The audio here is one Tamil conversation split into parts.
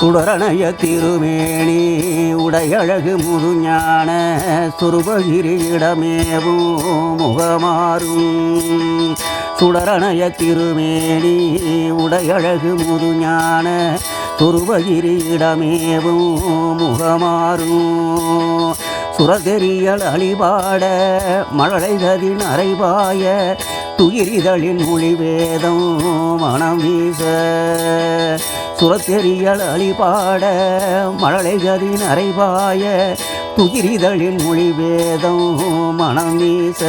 சுடரணைய திருமேணி உடையழகு முதுஞான சுருபகிரி இடமேவும் முகமாறும். சுடரணைய திருமேணி உடையழகு முதுஞான துருவகிரி இடமேவும் முகமாறும். சுரதெறியல் அழிபாட மழலைததின் அறைபாய துயிரிதழின் மொழி வேதம் மனம் வீச. சுரத்தெறியல் அழிபாட மழலை கதின் அறைபாய துகிரிதழின் மொழி வேதம் மனம் வீச.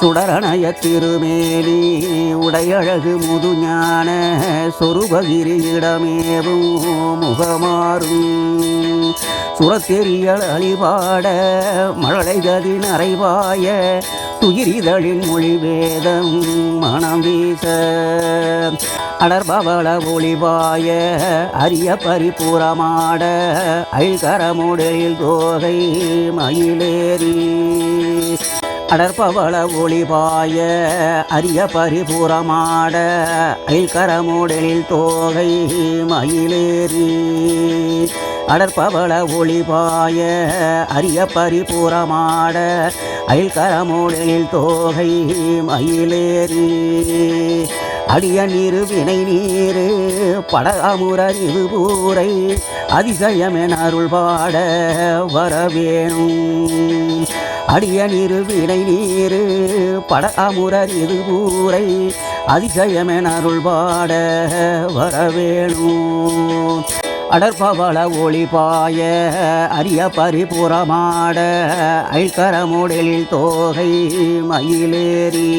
சுடரணய திருமேனி உடையழகு முதுஞான சொருபகிரியிடமேவும் முகமாறும். சுரத்தெறியல் அழிபாட மழலை கதின் அறைவாய துயிரிதழின் மொழி வேதம் மனம் வீச அடர்பவள ஒளிவாய அரிய பரிபூரமாட ஐகரமுடலில் தோகை மயிலேறி. அடற்பவள ஒளிபாய அரிய பரிபூரமாட ஐல்கரமுடலில் தோகை மயிலேறி. அடற்பவள ஒளிபாய அரிய பரிபூரமாட அயல்கரமுடலில் தோகை மயிலேறி. அடிய நீரு வினை நீரு படகாமுரர் பூரை அதிசயமென அருள் பாட வரவேணும். அடிய நீரு வினை நீரு படகாமுரர் இது கூரை அதிசயமென அருள் பாட வரவேணும் அடற்பவள ஒளிபாய அரிய பரிபுறமாட ஐக்கரமுடலில் தோகை மயிலேறி.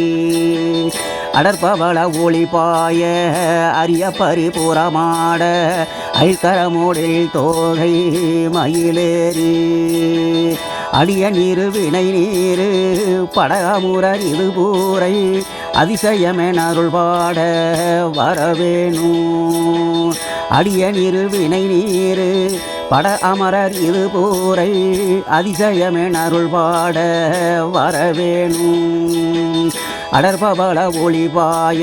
அடற்பவள ஒளிபாய அரிய பரிபுறமாட ஐக்கரமோடில் தோகை மயிலேறி. அடிய நீரு வினை நீரு படகமுரர் இது பூரை அதிசயமென அருள் பாட வரவேணும் அடிய நீரு வினை நீரு பட அமரர் இது போரை அதிசயமென அருள் பாட வரவேணும் அடர்பவள ஒளிபாய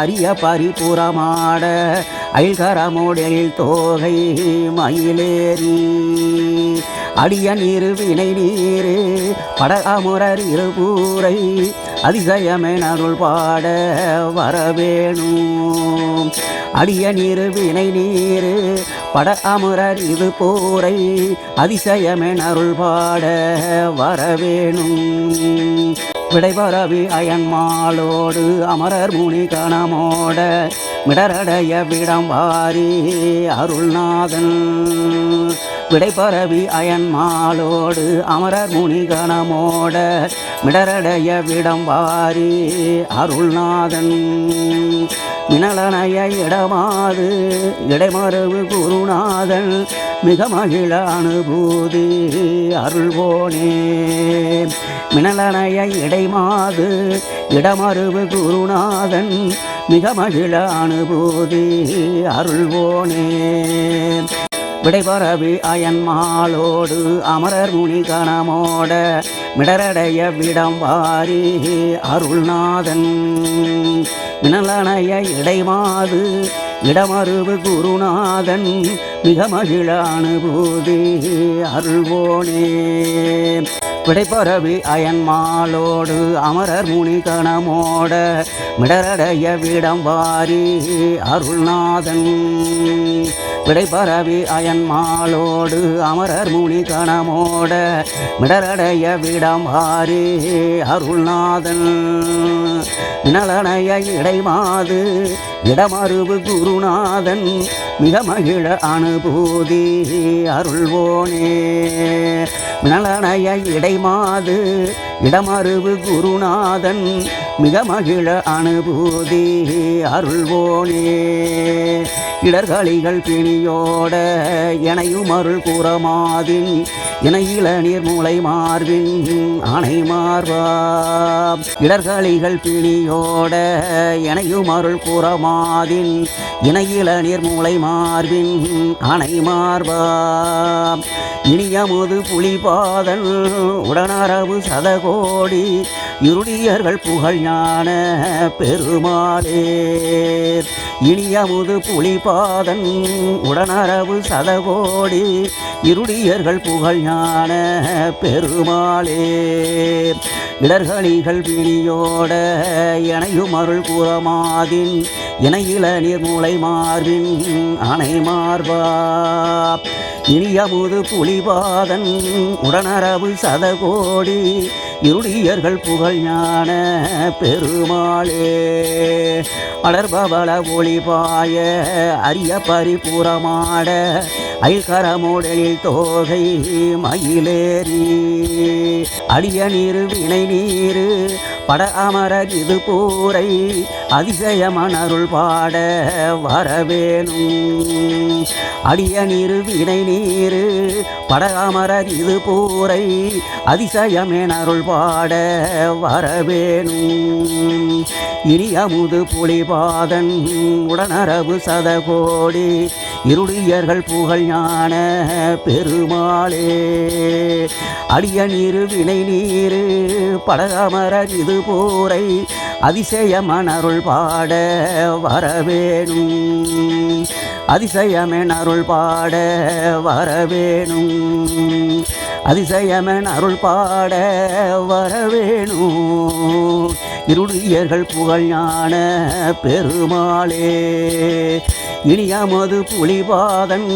அரிய பரிபுறமாட அயல்கரமுடலில் தோகை மயிலேறி. அடிய நீரு வினை நீரு பட இருபூரை அதிசயமென அருள் பாட வரவேணும். அடிய நீரு வினை நீரு பட இது போரை அதிசயமென அருள் பாட வரவேணும். விடைபரவி அயன்மாளோடு அமரர் முனி கணமோட மிடரடைய விடம் வாரி அருள்நாதன். விடைபரவி அயன்மாளோடு அமரர் முனி கணமோட மிடரடைய விடம் வாரி அருள்நாதன். மினலனைய இடமாது இடைமருவு குருநாதன். மிக மகிழ அனுபூதி அருள்வோனே. மினலனைய இடைமாது இடமருவு குருநாதன் மிக மகிழ அனுபூதி அருள்வோனே. விடைபரவி அயன்மாளோடு அமரர் முனி கணமோட மிடரடைய விடம் வாரி அருள்நாதன். மினலனைய இடைமாது இடமருவு குருநாதன் மிக மகிழ அனுபூதி அருள்வோனே. விடைபரவி அயன்மாலோடு அமரர் முனி கணமோட மிடரடைய விடம் வாரி அருள்நாதன். விடைபரவி அயன்மாலோடு அமரர் முனி கணமோட மிடரடைய விடம் வாரி அருள்நாதன். மினலனைய இடைமாது இடமருவு குருநாதன். மிக மகிழ அனுபூதி அருள்வோனே. மினலனைய இடைமாது இடமருவு குருநாதன் மிக மகிழ அனுபூதி அருள்வோனே. இடர்களிகள் பிணியோட எனையும் அருள் கூறமாதின் இணையில நீர்மூளை மார்பின் அணை மார்பா இடர்களிகள் பிணியோட எனையும் அருள் கூறமாதின் இணையில நீர்மூளை மார்பின் அணை மார்பா இனியமுது புலிபாதன் உடனரவு சதகோடி இருடியர்கள் புகழ் ஞான பெருமாளே. இனியமுது புலிபாதன் உடனரவு சதகோடி இருடியர்கள் புகழ் ஞான பெருமாளே. இடர்களிகள் பிணியோட இணையும் அருள் கூறமாதின் இணையில நீர்மூளை மார்பின் அணை மார்பா. இனியமுது புலிபாதன் உடனரவு சதகோடி இருடியர்கள் புகழ் ஞான பெருமாளே. அடர்பவள ஒளிபாய அரிய பரிபூரமாட ஐல்கரமோடலில் தோகை மயிலேறி. அடிய நீர் வினை நீரு பட அமரர் இது பூரை அதிசயமனருள் பாட வரவேணும். அடிய நீரு வினை நீரு பட அமரர் இது பூரை அதிசயமெனருள் பாட வரவேணும். இனி அமுது புலிபாதன் உடனரவு சதகோடி இருடியர்கள் புகழ் ஞான பெருமாளே. அடிய நீரு வினை நீரு படகமரர் இது போரை அதிசயமனருள் பாட வரவேணும். அதிசயமென் அருள் பாட வரவேணும். அதிசயமென் அருள் பாட வரவேணும். இருடியர்கள் புகழ் ஞான பெருமாளே. இனியமது புலிபாதன்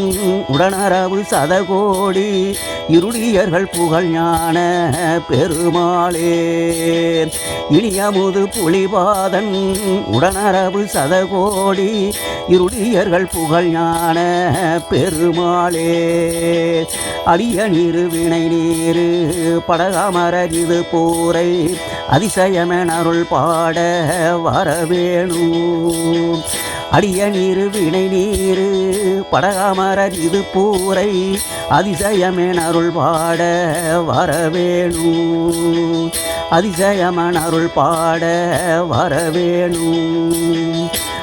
உடனரவு சதகோடி இருளியர்கள் புகழ் ஞான பெருமாளே. இனியமுது புலிபாதன் உடனரவு சதகோடி இருளியர்கள் புகழ் ஞான பெருமாளே. அழிய நீரு வினை நீரு படகாமர இது போரை அதிசயமென அருள் பாட வரவேணும். அடிய நீரு வினை நீரு படகாமரர் இது பூரை அதிசயமேன் அருள் பாட வரவேணு. அதிசயமன் அருள் பாட வரவேணு.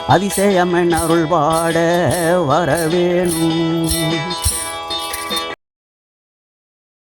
அதிசயமென் அருள் பாட வரவேணும்